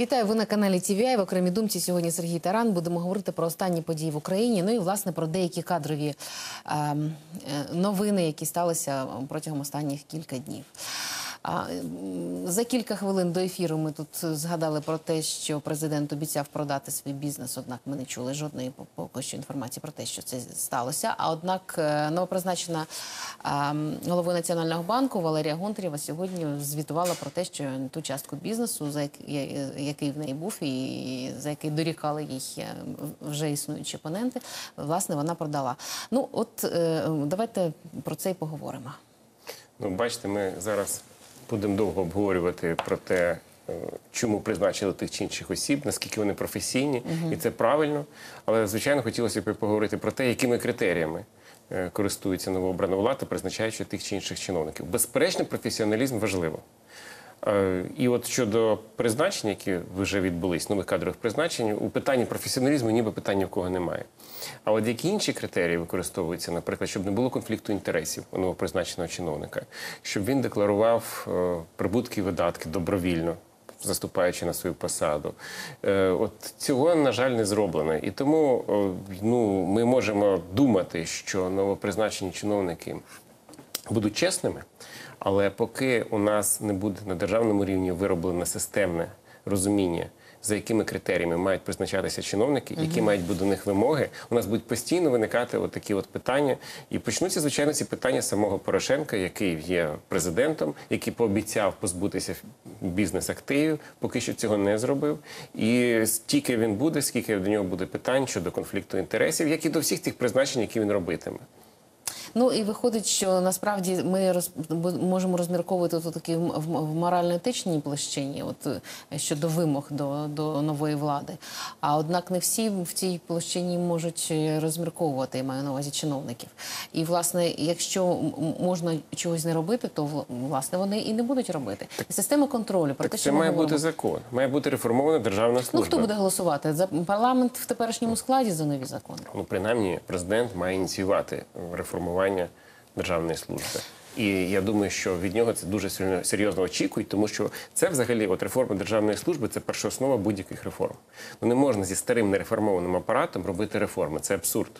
Вітаю, ви на каналі TVI. В окремій думці сьогодні Сергій Таран. Будемо говорити про останні події в Україні. Ну і власне про деякі кадрові ем, е, новини, які сталися протягом останніх кілька днів. А, за кілька хвилин до ефіру ми тут згадали про те, що президент обіцяв продати свій бізнес. Однак ми не чули жодної поки що інформації про те, що це сталося. А однак е, новопризначена головою національного банку Валерія Гонтарєва сьогодні звітувала про те, що ту частку бізнесу, за який в неї був, і за який дорікали їй е, вже існуючі опоненти, власне, вона продала. Ну, от е, давайте про це й поговоримо. Ну, бачите, ми зараз будемо довго обговорювати про те, е, чому призначили тих чи інших осіб, наскільки вони професійні, і це правильно. Але звичайно хотілося б поговорити про те, якими критеріями Користуються користується новообрана влада, призначаючи тих чи інших чиновників. Безперечно, професіоналізм важливо. Е, І от щодо призначень, які вже відбулись, нових кадрових призначень, у питанні професіоналізму ніби питання в кого немає. А от які інші критерії використовуються, наприклад, щоб не було конфлікту інтересів у новопризначеного чиновника, щоб він декларував е, прибутки і видатки добровільно. Заступаючи на свою посаду, Е, от цього на жаль не зроблено, і тому ну ми можемо думати, що новопризначені чиновники будуть чесними, але поки у нас не буде на державному рівні вироблене системне розуміння, за якими критеріями мають призначатися чиновники, які мають бути до них вимоги, у нас будуть постійно виникати от такі от питання. І почнуться, звичайно, ці питання самого Порошенка, який є президентом, який пообіцяв позбутися бізнес-активів, поки що цього не зробив. І стільки він буде, скільки до нього буде питань щодо конфлікту інтересів, як і до всіх тих призначень, які він робитиме. Ну і виходить, що насправді ми роз, можемо розмірковувати тут такі в, морально-етичній площині, от е, щодо вимог до, до нової влади. А однак не всі в цій площині можуть е, розмірковувати, я маю на увазі чиновників. І власне, якщо можна чогось не робити, то вла- власне вони і не будуть робити. І система контролю про те, що це має говоримо. бути закон, має бути реформована державна служба. Ну хто буде голосувати за парламент в теперішньому складі за нові закони? Ну, принаймні, президент має ініціювати реформування державної служби. І я думаю, що від нього це дуже серйозно очікують, тому що це взагалі от реформа державної служби це першооснова будь-яких реформ. Ну не можна зі старим нереформованим апаратом робити реформи. Це абсурд.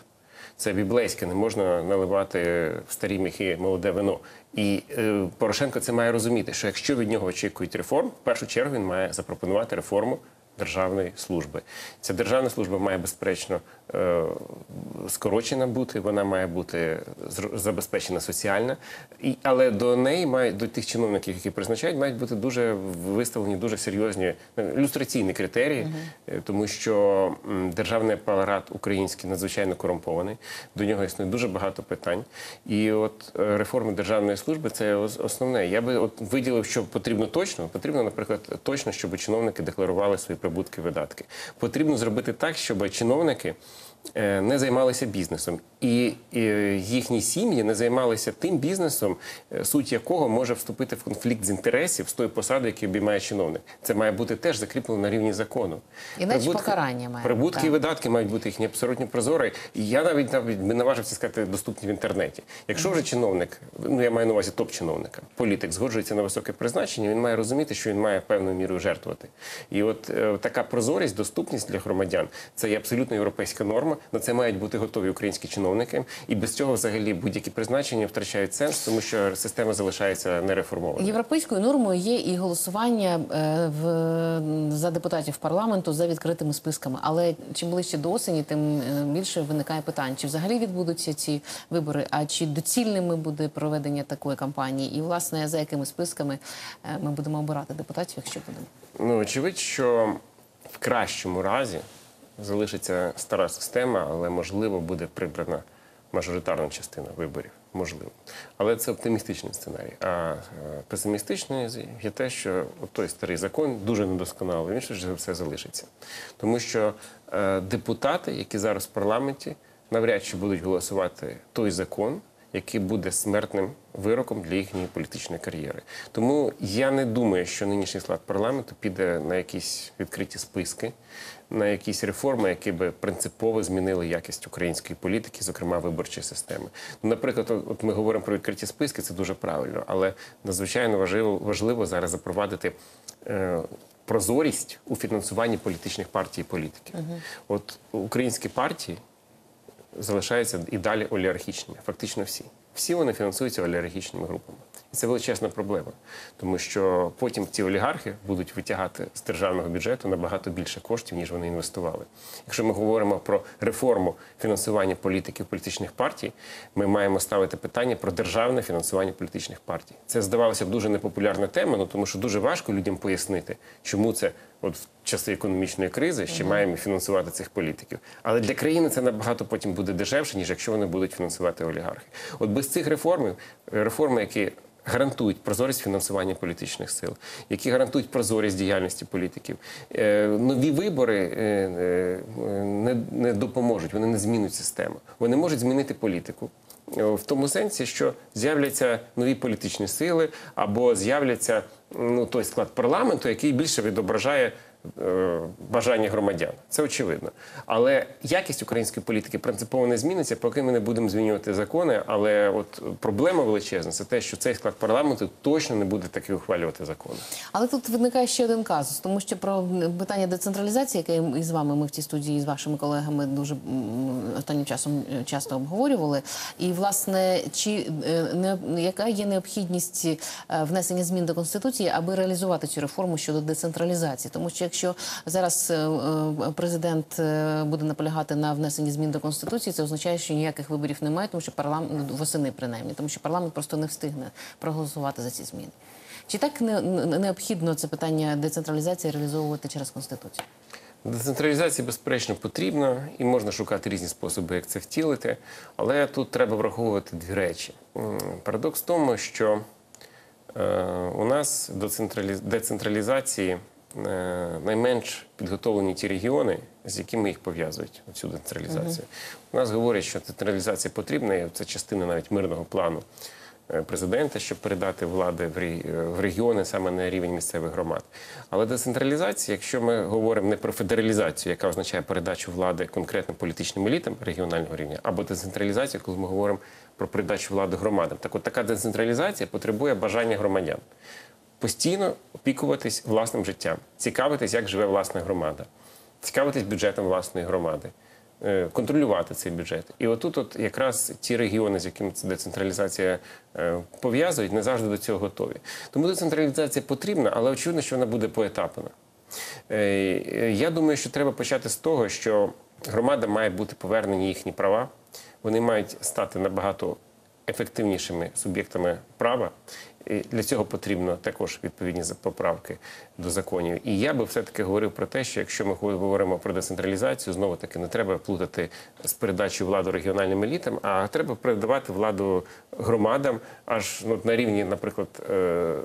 Це біблейське, не можна наливати в старі міхи молоде вино. І е, Порошенко це має розуміти, що якщо від нього очікують реформ, в першу чергу він має запропонувати реформу державної служби. Ця державна служба має безперечно е, скорочена бути, вона має бути забезпечена соціальна, але до неї мають до тих чиновників, які призначають, мають бути дуже виставлені дуже серйозні е, люстраційні критерії, е, тому що державний апарат український надзвичайно корумпований. До нього існує дуже багато питань. І от реформа державної служби це основне. Я би от виділив, що потрібно точно. Потрібно, наприклад, точно, щоб чиновники декларували свої прибутки, видатки. Потрібно зробити так, щоб чиновники. Е, Не займалися бізнесом, і, їхні сім'ї не займалися тим бізнесом, е, суть якого може вступити в конфлікт з інтересів з тої посади, яку обіймає чиновник. Це має бути теж закріплено на рівні закону. Іначе покарання має, прибутки так. і видатки мають бути їхні абсолютно прозорі. І я навіть навіть би наважився сказати доступні в інтернеті. Якщо вже чиновник, ну я маю на увазі топ-чиновника, політик згоджується на високе призначення, він має розуміти, що він має певною мірою жертвувати. І от е, така прозорість, доступність для громадян це є абсолютно європейська норма. На це мають бути готові українські чиновники. І без цього взагалі будь-які призначення втрачають сенс, тому що система залишається нереформованою. Європейською нормою є і голосування е, в, за депутатів парламенту за відкритими списками. Але чим ближче до осені, тим е, більше виникає питань, чи взагалі відбудуться ці вибори, а чи доцільними буде проведення такої кампанії, і власне за якими списками е, ми будемо обирати депутатів, якщо будемо. Ну, очевидь, що в кращому разі залишиться стара система, але можливо буде прибрана мажоритарна частина виборів. Можливо. Але це оптимістичний сценарій. А е, песимістичний є те, що той старий закон дуже недосконалий, він за все залишиться. Тому що е, депутати, які зараз в парламенті, навряд чи будуть голосувати той закон, який буде смертним вироком для їхньої політичної кар'єри. Тому я не думаю, що нинішній склад парламенту піде на якісь відкриті списки, на якісь реформи, які би принципово змінили якість української політики, зокрема виборчої системи. Ну, наприклад, от ми говоримо про відкриті списки, це дуже правильно, але надзвичайно важливо, важливо зараз запровадити. Е, прозорість у фінансуванні політичних партій і політиків. От українські партії залишаються і далі олігархічними, фактично всі. Всі вони фінансуються олігархічними групами. І це величезна проблема, тому що потім ці олігархи будуть витягати з державного бюджету набагато більше коштів, ніж вони інвестували. Якщо ми говоримо про реформу фінансування політиків політичних партій, ми маємо ставити питання про державне фінансування політичних партій. Це здавалося б дуже непопулярна тема, ну тому що дуже важко людям пояснити, чому це от в часи економічної кризи ще маємо фінансувати цих політиків. Але для країни це набагато потім буде дешевше, ніж якщо вони будуть фінансувати олігархи. От без цих реформ, реформи, які гарантують прозорість фінансування політичних сил, які гарантують прозорість діяльності політиків. Е, Нові вибори е, е, не, допоможуть, вони не змінять систему. Вони можуть змінити політику. В тому сенсі, що з'являться нові політичні сили або з'являться ну, той склад парламенту, який більше відображає бажання громадян. Це очевидно. Але якість української політики принципово не зміниться, поки ми не будемо змінювати закони. Але от проблема величезна це те, що цей склад парламенту точно не буде таки ухвалювати закони. Але тут виникає ще один казус, тому що про питання децентралізації, яке і з вами ми в цій студії з вашими колегами дуже останнім часом е, часто обговорювали. І власне, чи е, не яка є необхідність е, внесення змін до конституції, аби реалізувати цю реформу щодо децентралізації? Тому що якщо зараз е, е, президент е, буде наполягати на внесенні змін до конституції, це означає, що ніяких виборів немає, тому що парламент восени принаймні, тому що парламент просто не встигне проголосувати за ці зміни. Чи так не, не- необхідно це питання децентралізації реалізовувати через конституцію? Децентралізація, безперечно, потрібна і можна шукати різні способи, як це втілити. Але тут треба враховувати дві речі. Парадокс в тому, що у нас до централіз- децентралізації найменш підготовлені ті регіони, з якими їх пов'язують цю децентралізацію. У нас говорять, що децентралізація потрібна, це частина навіть мирного плану е, президента, щоб передати влади в е, в регіони саме на рівень місцевих громад. Але децентралізація, якщо ми говоримо не про федералізацію, яка означає передачу влади конкретним політичним елітам регіонального рівня, або децентралізацію, коли ми говоримо про передачу влади громадам. Так от така децентралізація потребує бажання громадян постійно опікуватись власним життям, цікавитись, як живе власна громада, цікавитись бюджетом власної громади, е, контролювати цей бюджет. І отут, от якраз ті регіони, з якими децентралізація е, пов'язують, не завжди до цього готові. Тому децентралізація потрібна, але очевидно, що вона буде поетапна. Е, Я думаю, що треба почати з того, що громадам мають бути повернені їхні права. Вони мають стати набагато ефективнішими суб'єктами права. І для цього потрібно також відповідні поправки до законів. І я би все-таки говорив про те, що якщо ми говоримо про децентралізацію, знову таки не треба плутати з передачею влади регіональним елітам, а треба передавати владу громадам, аж ну, на рівні, наприклад, е, е,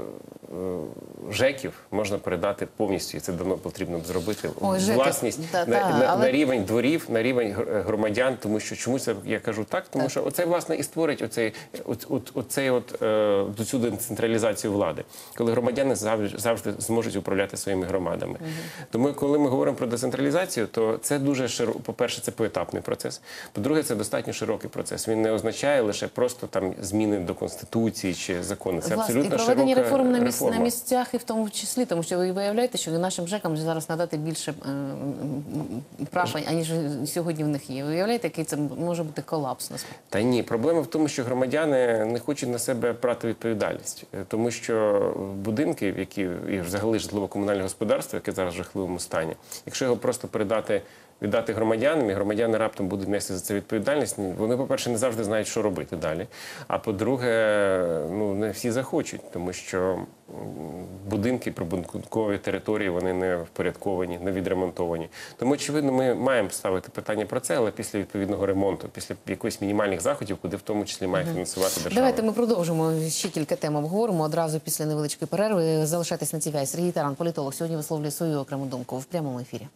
ЖЕКів можна передати повністю, і це давно потрібно б зробити. Ой, Власність та- на, та, на, але- на рівень дворів, на рівень гр- громадян, тому що чому це я кажу так? Тому що оце власне і створить оцей, от, от, оцей от е, до цю децентралізацію влади, коли громадяни завжди, завжди зможуть управляти своїми громадами. Тому, коли ми говоримо про децентралізацію, то це дуже широко. По-перше, це поетапний процес. По-друге, це достатньо широкий процес. Він не означає лише просто там зміни до конституції чи закону. Це Власне, і абсолютно проведення широка реформ на, місць, реформа. на місцях і в тому числі, тому що ви виявляєте, що нашим ЖЕКам зараз надати більше е, прав, аніж сьогодні в них є. Ви уявляєте, який це може бути колапс насправді? Та ні, проблема в тому, що громадяни не хочуть на себе брати відповідальність, Е, тому що будинки, які і взагалі житлово-комунальне господарство, яке зараз в жахливому стані, якщо його просто передати. Віддати громадянам, і громадяни раптом будуть нести за це відповідальність. Вони, по-перше, не завжди знають, що робити далі. А по-друге, ну не всі захочуть, тому що будинки, прибудинкові території вони не впорядковані, не відремонтовані. Тому, очевидно, ми маємо ставити питання про це, але після відповідного ремонту, після якихось мінімальних заходів, куди в тому числі має фінансувати держава. Давайте ми продовжимо ще кілька тем обговоримо одразу після невеличкої перерви. Залишайтесь на TVI. Сергій Таран, політолог, сьогодні висловлює свою окрему думку в прямому ефірі.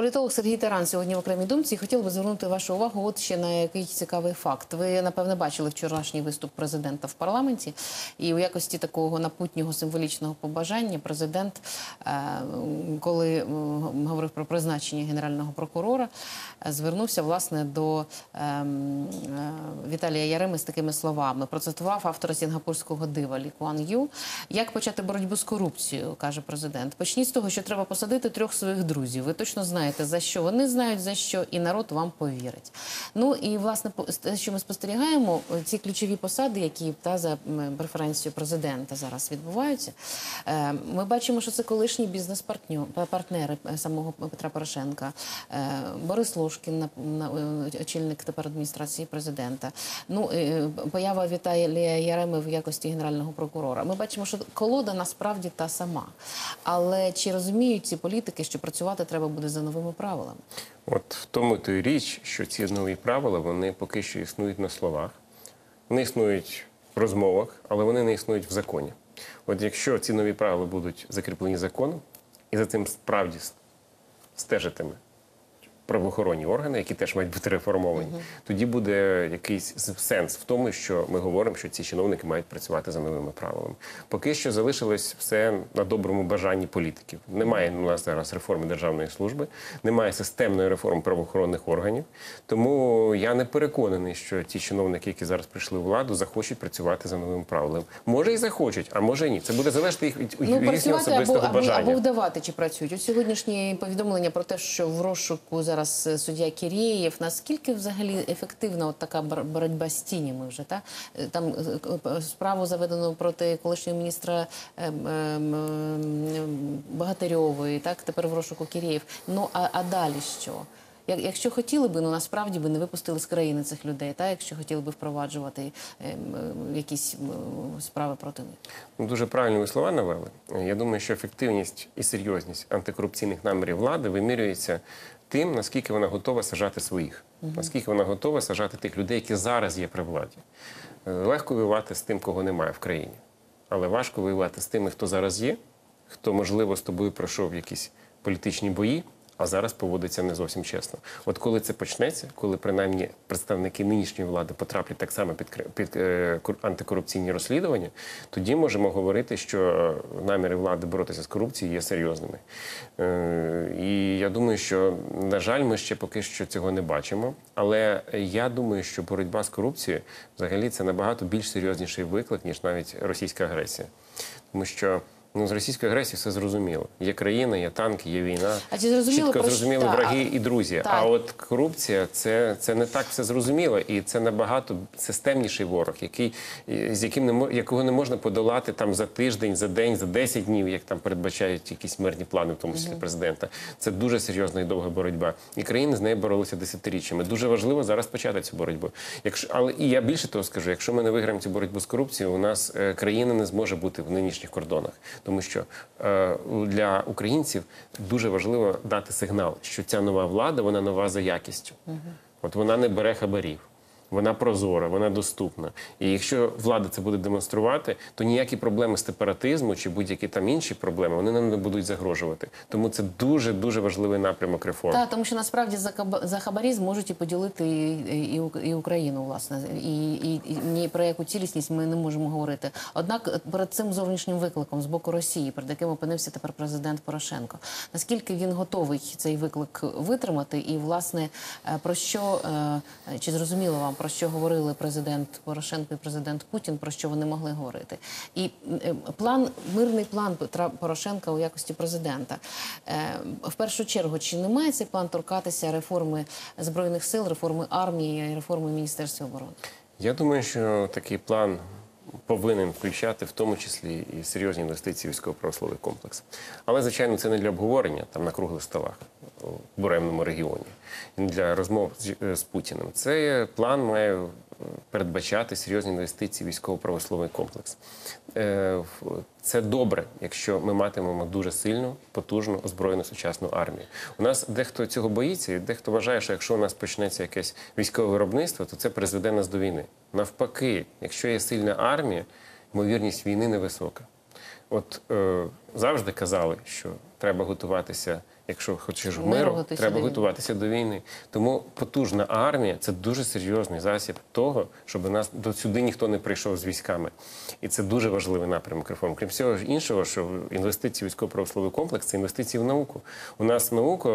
Політолог Сергій Таран сьогодні в окремій думці. Хотів би звернути вашу увагу. От ще на який цікавий факт. Ви напевне бачили вчорашній виступ президента в парламенті, і у якості такого напутнього символічного побажання президент, е, коли е, говорив про призначення генерального прокурора, е, звернувся власне до ем, Віталія Яреми з такими словами. Процитував автора сінгапурського дива Лі Куан Ю. Як почати боротьбу з корупцією, каже президент. Почніть з того, що треба посадити трьох своїх друзів. Ви точно знаєте за що. Вони знають за що, і народ вам повірить. Ну і власне що ми спостерігаємо, ці ключові посади, які та за преференцією президента зараз відбуваються. е, Ми бачимо, що це колишні бізнес-партнери самого Петра Порошенка, Е, Борис Лошкін, е, очільник тепер адміністрації президента. Ну е, поява Віталія Яреми в якості генерального прокурора. Ми бачимо, що колода насправді та сама. Але чи розуміють ці політики, що працювати треба буде за новими правилами? От в тому то й річ, що ці нові правила вони поки що існують на словах, вони існують в розмовах, але вони не існують в законі. От якщо ці нові правила будуть закріплені законом, і за цим справді стежитиме правоохоронні органи, які теж мають бути реформовані, тоді буде якийсь сенс в тому, що ми говоримо, що ці чиновники мають працювати за новими правилами. Поки що залишилось все на доброму бажанні політиків. Немає у нас зараз реформи державної служби, немає системної реформи правоохоронних органів. Тому я не переконаний, що ті чиновники, які зараз прийшли у владу, захочуть працювати за новими правилами. Може і захочуть, а може і ні. Це буде залежати їх від, їхнього Ну, або, особистого або, бажання. або вдавати, чи працюють. От сьогоднішнє повідомлення про те, що в розшуку зараз е, суддя Кірєєв. Наскільки взагалі ефективна от така боротьба з тінями вже? Та? Е, Там е, справу заведено проти колишнього міністра ем, ем, ем, Багатирьової, так? тепер в розшуку Кірєєв. Ну, а, а далі що? Як- Якщо хотіли би, ну насправді би не випустили з країни цих людей, та якщо хотіли би впроваджувати якісь справи проти них. Ну, Дуже правильні ви слова навели. Я думаю, що ефективність і серйозність антикорупційних намірів влади вимірюється тим, наскільки вона готова сажати своїх, наскільки вона готова сажати тих людей, які зараз є при владі. Е, Легко воювати з тим, кого немає в країні, але важко воювати з тими, хто зараз є, хто, можливо, з тобою пройшов якісь політичні бої. А зараз поводиться не зовсім чесно. От коли це почнеться, коли принаймні представники нинішньої влади потраплять так само під, під е, антикорупційні розслідування, тоді можемо говорити, що наміри влади боротися з корупцією є серйозними. Е, і я думаю, що на жаль, ми ще поки що цього не бачимо. Але я думаю, що боротьба з корупцією взагалі це набагато більш серйозніший виклик, ніж навіть російська агресія, тому що. Ну, з російською агресією все зрозуміло. Є країна, є танки, є війна. А чи зрозуміло, Чітко про зрозуміли так. враги і друзі. Так. А от корупція це, це не так все зрозуміло, і це набагато системніший ворог, який з яким не мо- якого не можна подолати там за тиждень, за день, за 10 днів, як там передбачають якісь мирні плани, в тому числі президента. Це дуже серйозна і довга боротьба. І країни з нею боролися десятиріччями. Дуже важливо зараз почати цю боротьбу. Якщо але і я більше того скажу, якщо ми не виграємо цю боротьбу з корупцією, у нас е, країна не зможе бути в нинішніх кордонах, тому що е, для українців дуже важливо дати сигнал, що ця нова влада вона нова за якістю. От вона не бере хабарів. Вона прозора, вона доступна. І якщо влада це буде демонструвати, то ніякі проблеми сепаратизму чи будь-які там інші проблеми вони нам не будуть загрожувати. Тому це дуже дуже важливий напрямок реформ. Так, тому що насправді за каба- за хабарі зможуть і поділити і, і, і Україну, власне, і, і, і ні про яку цілісність ми не можемо говорити. Однак е, перед цим зовнішнім викликом з боку Росії, перед яким опинився тепер президент Порошенко, наскільки він готовий цей виклик витримати, і власне е, про що е, чи зрозуміло вам про що говорили президент Порошенко і президент Путін, про що вони могли говорити? І план мирний план Петра Порошенка у якості президента. Е, В першу чергу, чи не має цей план торкатися реформи збройних сил, реформи армії, реформи міністерства оборони? Я думаю, що такий план повинен включати в тому числі і серйозні інвестиції в військово-промисловий комплекс. Але, звичайно, це не для обговорення там на круглих столах у буремному регіоні, для розмов з, е, Путіним. Цей план має е, передбачати серйозні інвестиції в військово-промисловий комплекс. Е, Це добре, якщо ми матимемо дуже сильну, потужну, озброєну сучасну армію. У нас дехто цього боїться, і дехто вважає, що якщо у нас почнеться якесь військове виробництво, то це призведе нас до війни. Навпаки, якщо є сильна армія, ймовірність війни невисока. от е, завжди казали, що треба готуватися, якщо хочеш Миру миру, треба готуватися до війни. Тому потужна армія це дуже серйозний засіб того, щоб нас до сюди ніхто не прийшов з військами. І це дуже важливий напрямок реформ. Крім всього іншого, що інвестиції в військово-промисловий комплекс це інвестиції в науку. У нас наука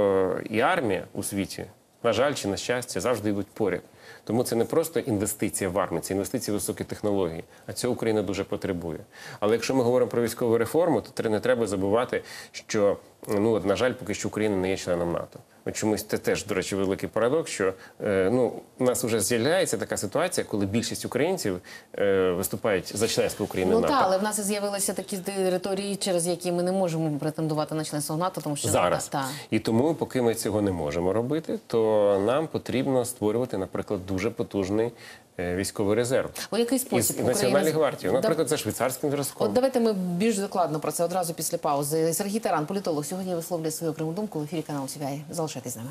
і армія у світі, на жаль, чи на щастя, завжди йдуть поряд. Тому це не просто інвестиція в армію, це інвестиції в високі технології. А цього Україна дуже потребує. Але якщо ми говоримо про військову реформу, то не треба забувати, що ну от, на жаль, поки що Україна не є членом НАТО. Чомусь це теж, до речі, великий парадокс, що е, ну у нас вже з'являється така ситуація, коли більшість українців е, виступають за членство України Ну НАТО. так, але в нас з'явилися такі території, через які ми не можемо претендувати на членство НАТО, тому що зараз. та, І тому, поки ми цього не можемо робити, то нам потрібно створювати, наприклад, дуже потужний військовий резерв. у який Із спосіб Національної Україна- гвардії, наприклад, за швейцарським зразком. От давайте ми більш докладно про це одразу після паузи. Сергій Таран, політолог, сьогодні висловлює свою окрему думку в ефірі каналу Сівяє. Залишайтесь з нами.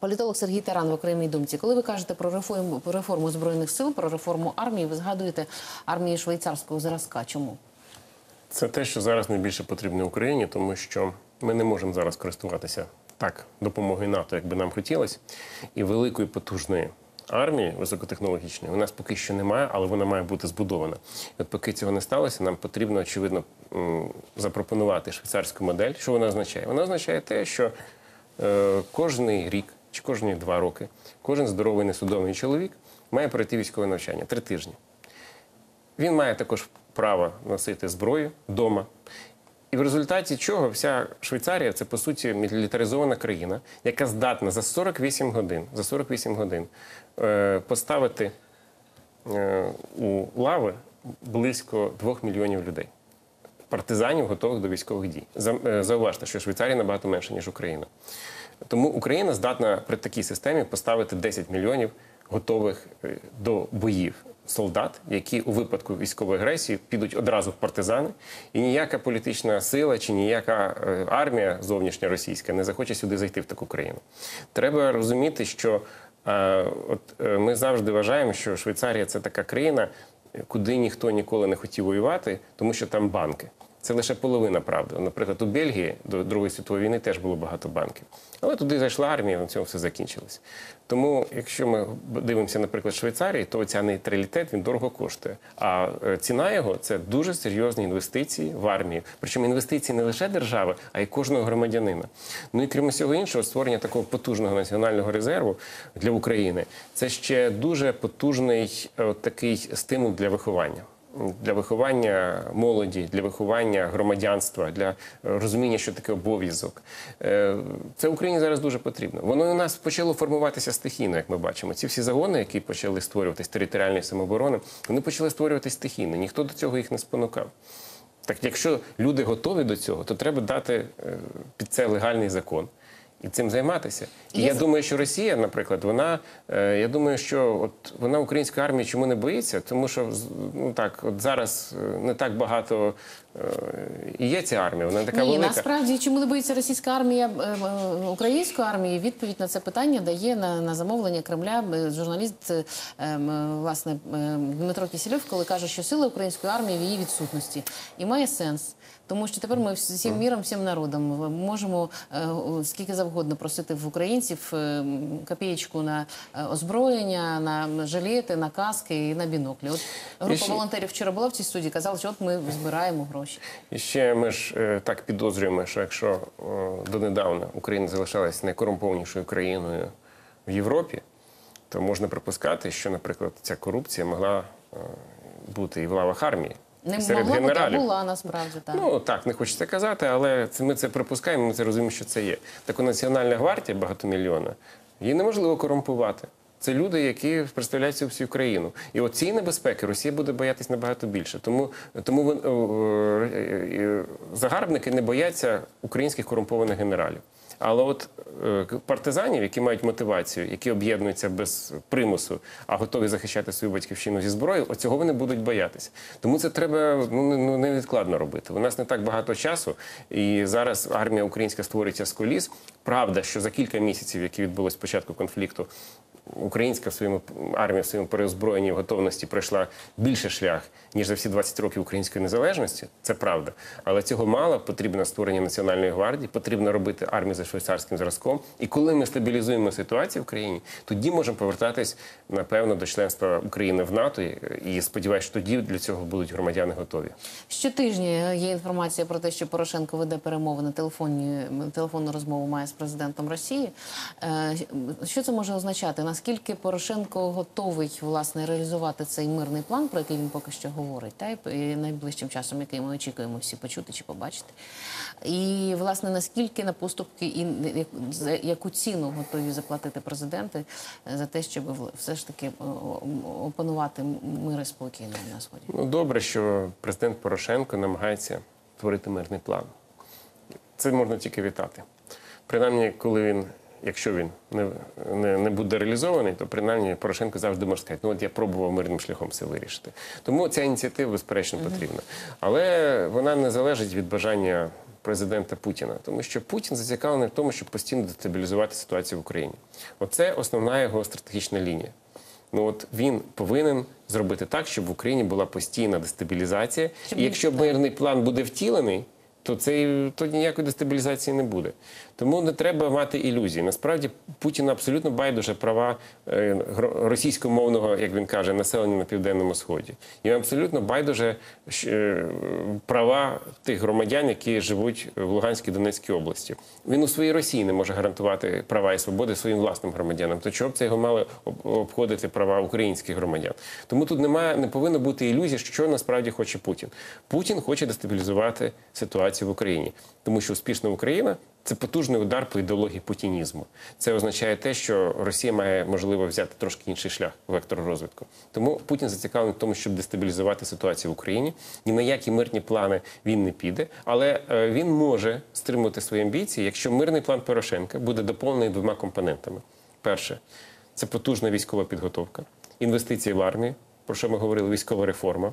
Політолог Сергій Таран в окремій думці. Коли ви кажете про реформу, про реформу збройних сил, про реформу армії, ви згадуєте армії швейцарського зразка. Чому? Це те, що зараз найбільше потрібно Україні, тому що ми не можемо зараз користуватися так допомогою НАТО, як би нам хотілося, і великої потужної армії високотехнологічної у нас поки що немає, але вона має бути збудована. І от поки цього не сталося, нам потрібно очевидно запропонувати швейцарську модель. Що вона означає? Вона означає те, що е, кожний рік чи кожні два роки кожен здоровий несудомий чоловік має пройти військове навчання три тижні. Він має також право носити зброю вдома. І в результаті чого вся Швейцарія це по суті мілітаризована країна, яка здатна за 48 годин, за 48 годин е, поставити е, у лави близько 2 мільйонів людей. Партизанів готових до військових дій. За- е, Зауважте, що Швейцарія набагато менше, ніж Україна. Тому Україна здатна при такій системі поставити 10 мільйонів готових е, до боїв солдат, які у випадку військової агресії підуть одразу в партизани, і ніяка політична сила чи ніяка е, армія зовнішня російська не захоче сюди зайти в таку країну. Треба розуміти, що е, от е, ми завжди вважаємо, що Швейцарія це така країна, куди ніхто ніколи не хотів воювати, тому що там банки. Це лише половина правди. Наприклад, у Бельгії до Другої світової війни теж було багато банків. Але туди зайшла армія, на цьому все закінчилось. Тому, якщо ми дивимося, наприклад, Швейцарії, то ця нейтралітет він дорого коштує. А е, ціна його це дуже серйозні інвестиції в армію. Причому інвестиції не лише держави, а й кожного громадянина. Ну і крім усього іншого, створення такого потужного національного резерву для України це ще дуже потужний е, от такий стимул для виховання для виховання молоді, для виховання громадянства, для е, розуміння, що таке обов'язок. Е, Це Україні зараз дуже потрібно. Воно у нас почало формуватися стихійно, як ми бачимо. Ці всі загони, які почали створюватись територіальної самооборони, вони почали створюватись стихійно. Ніхто до цього їх не спонукав. Так, якщо люди готові до цього, то треба дати е, під це легальний закон. І цим займатися. І я думаю, що Росія, наприклад, вона е, я думаю, що от вона української армії чому не боїться, тому що ну так, от зараз е, не так багато е, і є ця армія, вона така Ні, велика. насправді чому не боїться російська армія української армії? Відповідь на це питання дає на, на замовлення Кремля журналіст власне Дмитро Кісельов, коли каже, що сила української армії в її відсутності і має сенс. Тому що тепер ми всім міром, всім народом можемо е, скільки завгодно просити в українців е, копієчку на е, озброєння, на жилети, на каски і на біноклі. От група ще- волонтерів вчора була в цій студії, казали, що от ми збираємо гроші. І ще ми ж е, так підозрюємо, що якщо е, донедавна Україна залишалась найкорумпованішою країною в Європі, то можна припускати, що, наприклад, ця корупція могла е, бути і в лавах армії. Не серед могла бути, а генералів. була насправді так. Ну так, не хочеться казати, але це ми це припускаємо, ми це розуміємо, що це є. Так Національна гвардія багатомільйонна, її неможливо корумпувати. Це люди, які представляють цю всю країну. І от цієї небезпеки Росія буде боятись набагато більше. Тому, тому о, е, е, загарбники не бояться українських корумпованих генералів. Але от е, партизанів, які мають мотивацію, які об'єднуються без примусу, а готові захищати свою батьківщину зі зброєю, оцього вони будуть боятися. Тому це треба ну, ну, невідкладно робити. У нас не так багато часу, і зараз армія українська створюється з коліс. Правда, що за кілька місяців, які відбулось початку конфлікту, українська в своєму армія в своєму переозброєнні в готовності пройшла більше шлях ніж за всі 20 років української незалежності. Це правда. Але цього мало. Потрібно створення національної гвардії, потрібно робити армію за швейцарським зразком. І коли ми стабілізуємо ситуацію в країні, тоді можемо повертатись напевно до членства України в НАТО. І- сподіваюся, що тоді для цього будуть громадяни готові. Щотижня є інформація про те, що Порошенко веде перемовини телефонні телефонну розмову має з президентом Росії. Е, Що це може означати? Наскільки Порошенко готовий власне реалізувати цей мирний план, про який він поки що говорить, та й найближчим часом, який ми очікуємо всі почути чи побачити? І власне наскільки на поступки і за яку ціну готові заплатити президенти е, за те, щоб все ж таки опанувати мир і спокій на- сході? Ну добре, що президент Порошенко намагається створити мирний план. Це можна тільки вітати. Принаймні, коли він, якщо він не, не, не буде реалізований, то принаймні Порошенко завжди може сказати, ну от я пробував мирним шляхом все вирішити. Тому ця ініціатива, безперечно, потрібна. Але вона не залежить від бажання президента Путіна, тому що Путін зацікавлений в тому, щоб постійно дестабілізувати ситуацію в Україні. Оце основна його стратегічна лінія. Ну от він повинен зробити так, щоб в Україні була постійна дестабілізація. Щоб І якщо мирний план буде втілений, то цей то ніякої дестабілізації не буде. Тому не треба мати ілюзій. Насправді Путіна абсолютно байдуже права е, російськомовного, як він каже, населення на південному сході. І абсолютно байдуже е, права тих громадян, які живуть в Луганській Донецькій області. Він у своїй Росії не може гарантувати права і свободи своїм власним громадянам. То чого б це його мали обходити права українських громадян? Тому тут немає, не повинно бути ілюзії, що насправді хоче Путін. Путін хоче дестабілізувати ситуацію в Україні, тому що успішна Україна це потужний удар по ідеології путінізму. Це означає те, що Росія має можливо взяти трошки інший шлях вектор розвитку. Тому Путін зацікавлений в тому, щоб дестабілізувати ситуацію в Україні. Ні на які мирні плани він не піде, але е, він може стримувати свої амбіції, якщо мирний план Порошенка буде доповнений двома компонентами: перше це потужна військова підготовка, інвестиції в армію, про що ми говорили, військова реформа.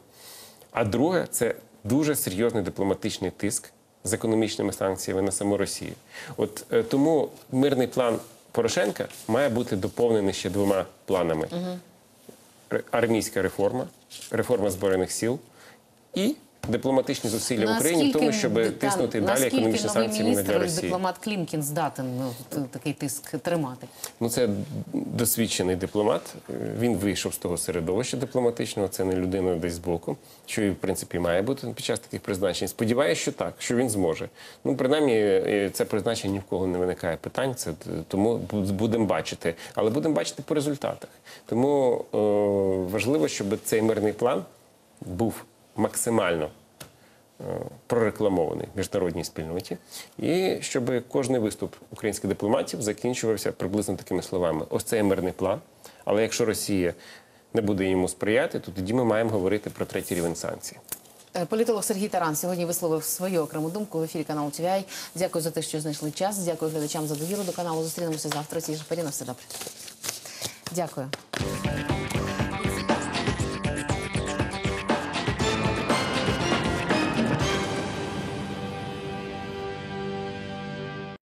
А друге це дуже серйозний дипломатичний тиск з економічними санкціями на саму Росію. От е, тому мирний план Порошенка має бути доповнений ще двома планами: армійська реформа, реформа збройних сил і дипломатичні зусилля в Україні в тому, щоб та, тиснути далі економічні санкції для Росії. дипломат Клімкін здатен ну, такий тиск тримати? Ну, це досвідчений дипломат. Він вийшов з того середовища дипломатичного. Це не людина десь збоку, що і в принципі має бути під час таких призначень. Сподіваюся, що так, що він зможе. Ну, принаймні, е, це призначення ні в кого не виникає питань. Це тому будемо бачити, але будемо бачити по результатах. Тому е, важливо, щоб цей мирний план був максимально е, прорекламований міжнародній спільноті, і щоб кожний виступ українських дипломатів закінчувався приблизно такими словами: ось це мирний план. Але якщо Росія не буде йому сприяти, то тоді ми маємо говорити про третій рівень санкцій. Е, Політолог Сергій Таран сьогодні висловив свою окрему думку в ефірі каналу TVI. Дякую за те, що знайшли час. Дякую глядачам за довіру до каналу. Зустрінемося завтра. Ці ж на все добре. Дякую.